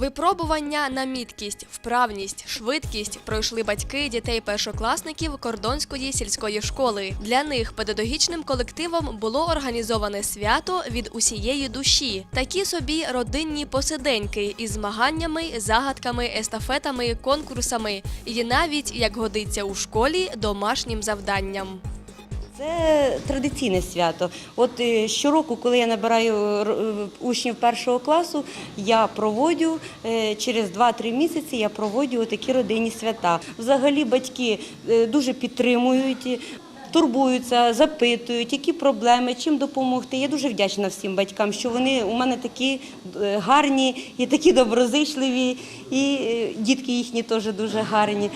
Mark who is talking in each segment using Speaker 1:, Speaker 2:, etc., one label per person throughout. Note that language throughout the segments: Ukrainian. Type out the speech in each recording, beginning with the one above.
Speaker 1: Випробування на міткість, вправність, швидкість пройшли батьки дітей першокласників кордонської сільської школи. Для них педагогічним колективом було організоване свято від усієї душі. Такі собі родинні посиденьки із змаганнями, загадками, естафетами, конкурсами і навіть, як годиться у школі, домашнім завданням.
Speaker 2: Це традиційне свято. От е, щороку, коли я набираю е, учнів першого класу, я проводжу е, через 2-3 місяці я проводжу такі родинні свята. Взагалі батьки е, дуже підтримують. Турбуються, запитують, які проблеми, чим допомогти. Я дуже вдячна всім батькам, що вони у мене такі е, гарні і такі доброзичливі, і е, дітки їхні теж дуже гарні.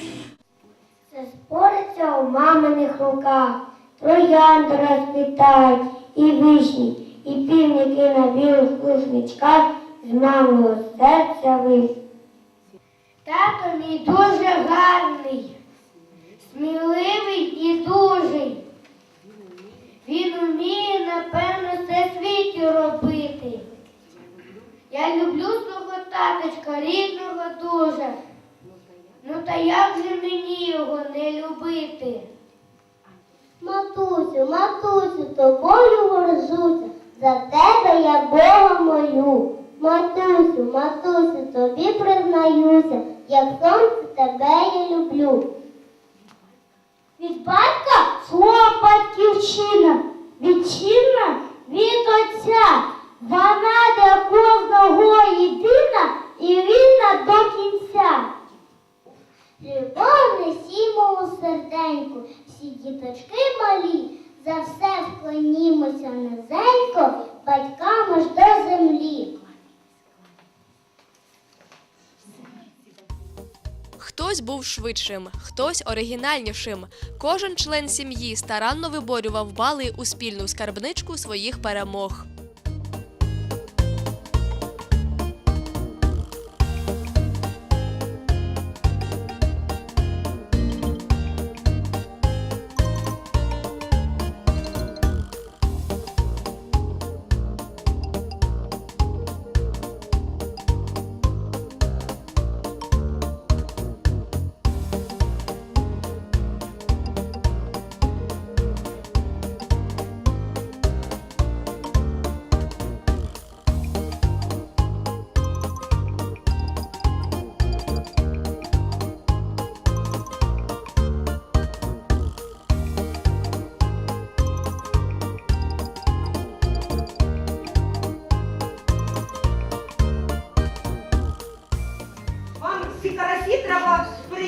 Speaker 3: Все спориться у маминих руках, троянди розквітають, і вишні, і півники на білих лужничках з маминого серця виш. Тато мій дуже гарний, сміливий і дужий. Він уміє, напевно, все світі робити. Я люблю свого таточка, рідного дуже. Ну та як же мені його не любити? Матусю, матусю, тобою горжуся, за тебе я Бога молю. Матусю, матусю, тобі признаюся, як сонце тебе я люблю. Від батька слово батьківщина, відчинна від отця. Вона для кожного єдина і вільна до кінця. Любов несімо у серденьку, всі діточки малі, за все вклонімося низенько, батькам аж до землі.
Speaker 1: Хтось був швидшим, хтось оригінальнішим. Кожен член сім'ї старанно виборював бали у спільну скарбничку своїх перемог.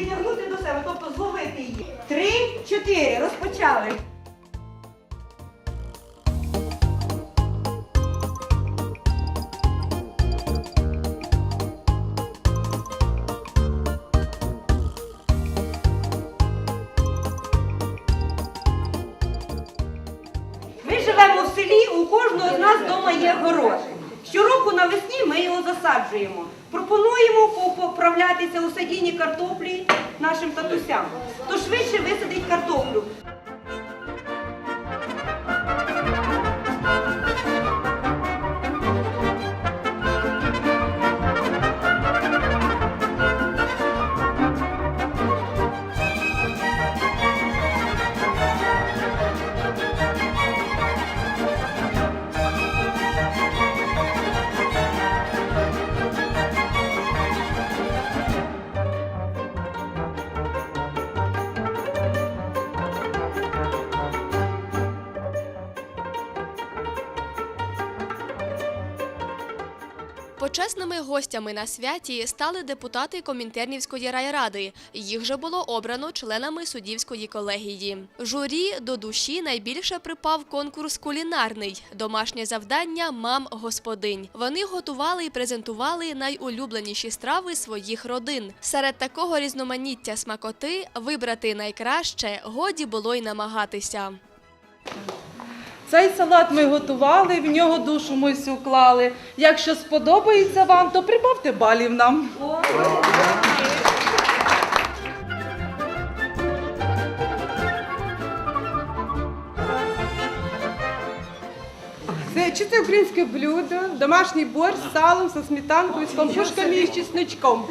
Speaker 4: Треба перетягнути до себе, тобто зловити її. Три, чотири. Розпочали. Ми живемо в селі, у кожного з нас вдома є город. Щороку ми його засаджуємо. Пропонуємо поправлятися у садінні картоплі нашим татусям. То швидше висадить картоплю.
Speaker 1: Почесними гостями на святі стали депутати Комінтернівської райради. Їх же було обрано членами суддівської колегії. Журі до душі найбільше припав конкурс кулінарний домашнє завдання мам господинь. Вони готували і презентували найулюбленіші страви своїх родин. Серед такого різноманіття смакоти вибрати найкраще годі було й намагатися.
Speaker 5: Цей салат ми готували, в нього душу ми всю вклали. Якщо сподобається вам, то прибавте балів нам.
Speaker 4: Це
Speaker 6: Чисте українське блюдо, домашній борщ з салом, со сметанкою, з пампушками і з чесночком.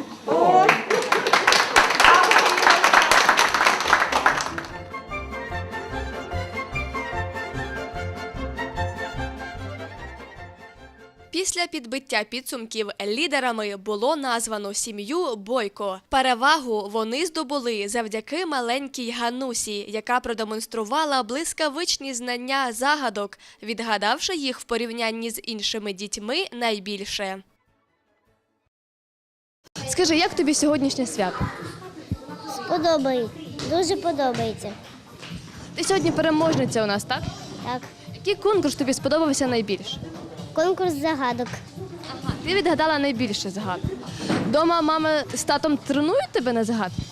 Speaker 1: Після підбиття підсумків лідерами було названо сім'ю Бойко. Перевагу вони здобули завдяки маленькій Ганусі, яка продемонструвала блискавичні знання загадок, відгадавши їх в порівнянні з іншими дітьми найбільше. Скажи, як тобі сьогоднішнє свято?
Speaker 3: Сподобається. Дуже подобається.
Speaker 1: Ти сьогодні переможниця у нас, так?
Speaker 3: Так.
Speaker 1: Який конкурс тобі сподобався найбільше?
Speaker 3: Конкурс загадок.
Speaker 1: Ага, ти відгадала найбільше загадок. Дома мама з татом тренують тебе на загадки?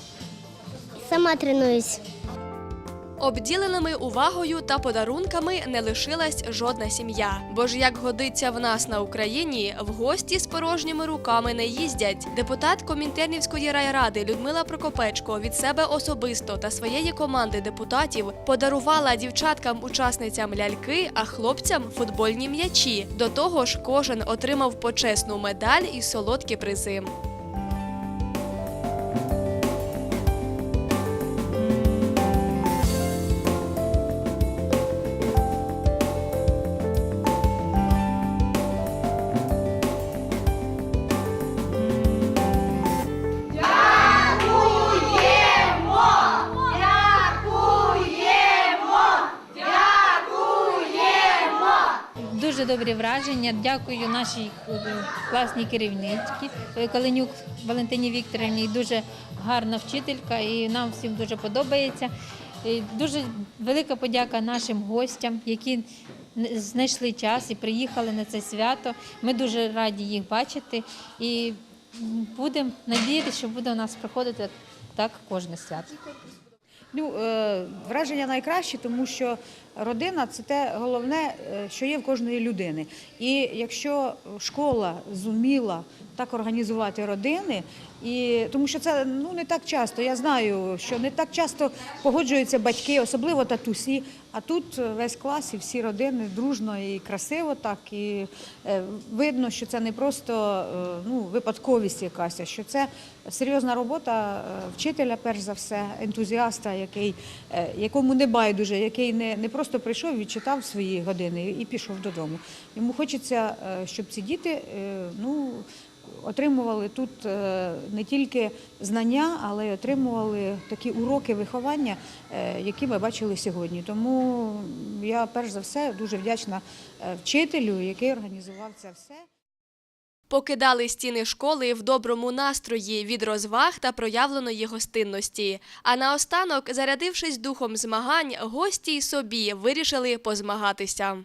Speaker 3: Сама тренуюсь.
Speaker 1: Обділеними увагою та подарунками не лишилась жодна сім'я. Бо ж як годиться в нас на Україні, в гості з порожніми руками не їздять. Депутат Комінтернівської райради Людмила Прокопечко від себе особисто та своєї команди депутатів подарувала дівчаткам-учасницям ляльки, а хлопцям футбольні м'ячі. До того ж, кожен отримав почесну медаль і солодкі призи.
Speaker 7: Дуже добрі враження. Дякую нашій е, класній керівничці е, Каленюк Валентині Вікторівні. Дуже гарна вчителька і нам всім дуже подобається. Дуже велика подяка нашим гостям, які знайшли час і приїхали на це свято. Ми дуже раді їх бачити і будемо надіятися, що буде у нас проходити так кожне свято.
Speaker 8: Ну, е, враження найкраще, тому що родина це те головне, е, що є в кожної людини. І якщо школа зуміла так організувати родини, і тому що це ну не так часто. Я знаю, що не так часто погоджуються батьки, особливо татусі. А тут весь клас і всі родини дружно і красиво так. І е, видно, що це не просто е, ну, випадковість якась, а що це серйозна робота вчителя, перш за все, ентузіаста, який, якому не байдуже, який не, не просто прийшов, відчитав свої години і пішов додому. Йому хочеться, е, щоб ці діти е, ну, отримували тут е, не тільки знання, але й отримували такі уроки виховання, які ми бачили сьогодні. Тому я перш за все дуже вдячна вчителю, який організував це все.
Speaker 1: Покидали стіни школи в доброму настрої від розваг та проявленої гостинності. А наостанок, зарядившись духом змагань, гості й собі вирішили позмагатися.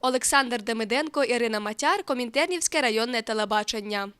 Speaker 1: Олександр Демиденко, Ірина Матяр, Комінтернівське районне телебачення.